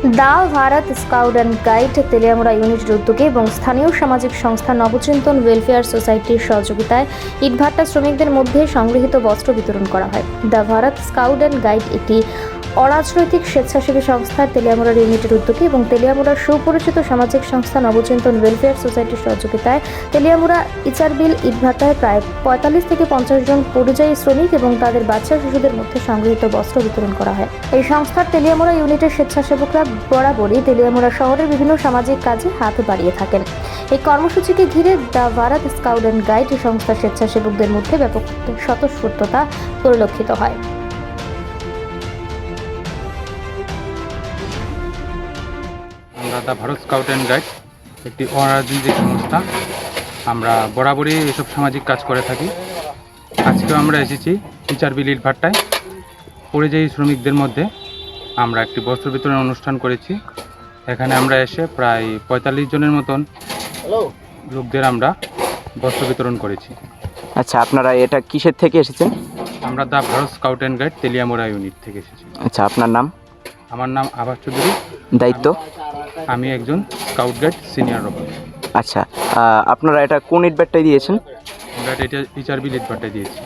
The Bharat scout and guide, Teliamura ইউনিটের উদ্যোগে এবং স্থানীয় সামাজিক সংস্থা নবচিন্তন ওয়েলফেয়ার সোসাইটির সহযোগিতায় ইটভাট্টা শ্রমিকদের মধ্যে সংগৃহীত বস্ত্র বিতরণ করা হয়। The Bharat scout and guide একটি অরাজনৈতিক স্বেচ্ছাসেবী সংস্থা তেলিয়ামুড়ার ইউনিটের উদ্যোগে এবং তেলিয়ামুড়ার সুপরিচিত সামাজিক সংস্থা নবচিন্তন ওয়েলফেয়ার সোসাইটির সহযোগিতায় তেলিয়ামুড়া ইচারবিল ইটভাটায় প্রায় পঁয়তাল্লিশ থেকে পঞ্চাশ জন পরিযায়ী শ্রমিক এবং তাদের বাচ্চা শিশুদের মধ্যে সংগৃহীত বস্ত্র বিতরণ করা হয়। এই সংস্থার তেলিয়ামুড়া ইউনিটের স্বেচ্ছাসেবকরা বরাবরই তেলিয়ামুড়া শহরের বিভিন্ন সামাজিক কাজে হাত বাড়িয়ে থাকেন। এই কর্মসূচিকে ঘিরে the Bharat scout and guide সংস্থার স্বেচ্ছাসেবকদের মধ্যে ব্যাপক স্বতঃস্ফূর্ততা পরিলক্ষিত হয়। আমরা the Bharat scout and guide একটি অরাজনৈতিক সংস্থা। আমরা বরাবরই এসব সামাজিক কাজ করে থাকি। আজকেও আমরা এসেছি টিচার বিলির ভাট্টায়। পরিযায়ী শ্রমিকদের মধ্যে আমরা একটি বস্ত্র বিতরণ অনুষ্ঠান করেছি। এখানে আমরা এসে প্রায় পঁয়তাল্লিশ জনের মতন লোকদের আমরা বস্ত্র বিতরণ করেছি। আচ্ছা আপনারা এটা কিসের থেকে এসেছেন? আমরা the Bharat scout and guide Teliamura unit থেকে এসেছি। আচ্ছা আপনার নাম? আমার নাম আবাস চৌধুরী। দায়িত্ব? আমি একজন স্কাউট গাইড সিনিয়র রকম আচ্ছা আপনারা এটা কোন ইটব্যাটটাই দিয়েছেন? আমরা এটা বিলির ভাট্টায় দিয়েছি।